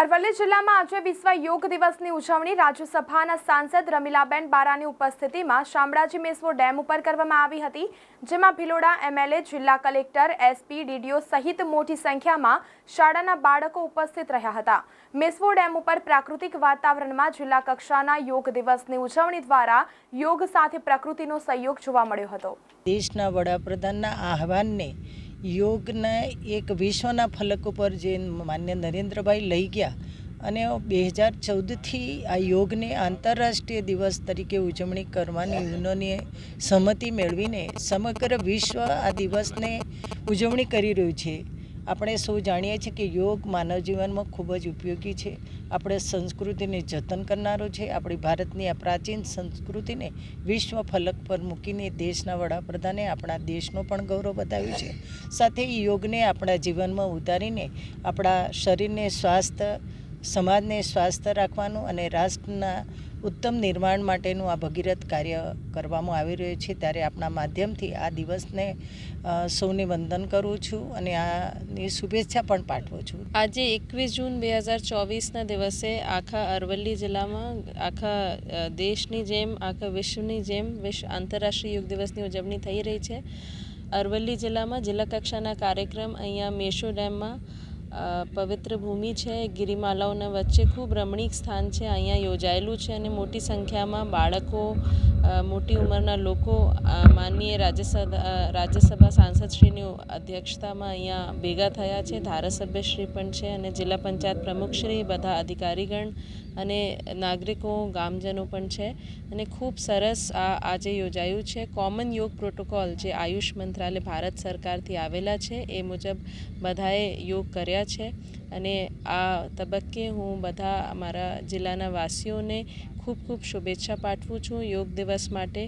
અરવલ્લી જિલ્લામાં આજે વિશ્વ યોગ દિવસની ઉજવણી. રાજ્યસભાના સાંસદ રમીલાબેન બારાની ઉપસ્થિતિમાં શામળાજી મેસવો ડેમ ઉપર કરવામાં આવી હતી, જેમાં ભિલોડા એમએલએ, જિલ્લા કલેક્ટર, એસપી, ડીડીઓ સહિત મોટી સંખ્યામાં શાળાના બાળકો ઉપસ્થિત રહ્યા હતા. મેસવો ડેમ ઉપર પ્રાકૃતિક વાતાવરણમાં જિલ્લા કક્ષાના યોગ દિવસની ઉજવણી દ્વારા યોગ સાથે પ્રકૃતિનો સહયોગ જોવા મળ્યો હતો. દેશના વડાપ્રધાનના આહવાનને યોગને એક વિશ્વના ફલક ઉપર જે માન્ય નરેન્દ્રભાઈ લઈ ગયા અને બે હજાર ચૌદથી આ યોગને આંતરરાષ્ટ્રીય દિવસ તરીકે ઉજવણી કરવાની યુનોની સંમતિ મેળવીને સમગ્ર વિશ્વ આ દિવસને ઉજવણી કરી રહ્યું છે. આપણે સૌ જાણીએ છીએ કે યોગ માનવ જીવનમાં ખૂબ જ ઉપયોગી છે. આપણે સંસ્કૃતિને જતન કરનારો છે. આપણી ભારતની આ પ્રાચીન સંસ્કૃતિને વિશ્વ ફલક પર મૂકીને દેશના વડાપ્રધાને આપણા દેશનો પણ ગૌરવ બતાવ્યું છે. સાથે યોગને આપણા જીવનમાં ઉતારીને આપણા શરીરને સ્વાસ્થ્ય, સમાજને સ્વાસ્થ્ય રાખવાનું અને રાષ્ટ્રના ઉત્તમ નિર્માણ માટેનું આ ભગીરથ કાર્ય કરવામાં આવી રહ્યું છે, ત્યારે આપણા માધ્યમથી આ દિવસને સૌને વંદન કરું છું અને આની શુભેચ્છા પણ પાઠવું છું. આજે એકવીસ જૂન બે હજાર ચોવીસના દિવસે આખા અરવલ્લી જિલ્લામાં આખા દેશની જેમ, આખા વિશ્વની જેમ વિશ્વ આંતરરાષ્ટ્રીય યોગ દિવસની ઉજવણી થઈ રહી છે. અરવલ્લી જિલ્લામાં જિલ્લા કક્ષાના કાર્યક્રમ અહીંયા મેશો ડેમમાં પવિત્ર ભૂમિ છે, ગિરિમાલાઓના વચ્ચે ખૂબ રમણીક સ્થાન છે, અહીંયા યોજાયેલું છે અને મોટી સંખ્યામાં બાળકો મોટી ઉંમરના લોકો માનનીય રાજ્યસભા રાજ્યસભા સાંસદશ્રીની અધ્યક્ષતામાં અહીંયા ભેગા થયા છે. ધારાસભ્યશ્રી પણ છે અને જિલ્લા પંચાયત પ્રમુખશ્રી, બધા અધિકારીગણ અને નાગરિકો, ગામજનો પણ છે. અને ખૂબ સરસ આ આજે યોજાયું છે. કોમન યોગ પ્રોટોકોલ જે આયુષ મંત્રાલય ભારત સરકારથી આવેલા છે, એ મુજબ બધાએ યોગ કર્યા છે. અને આ તબક્કે હું બધા અમારા જિલ્લાના વાસીઓને ખૂબ ખૂબ શુભેચ્છા પાઠવું છું. યોગ દિવસ માટે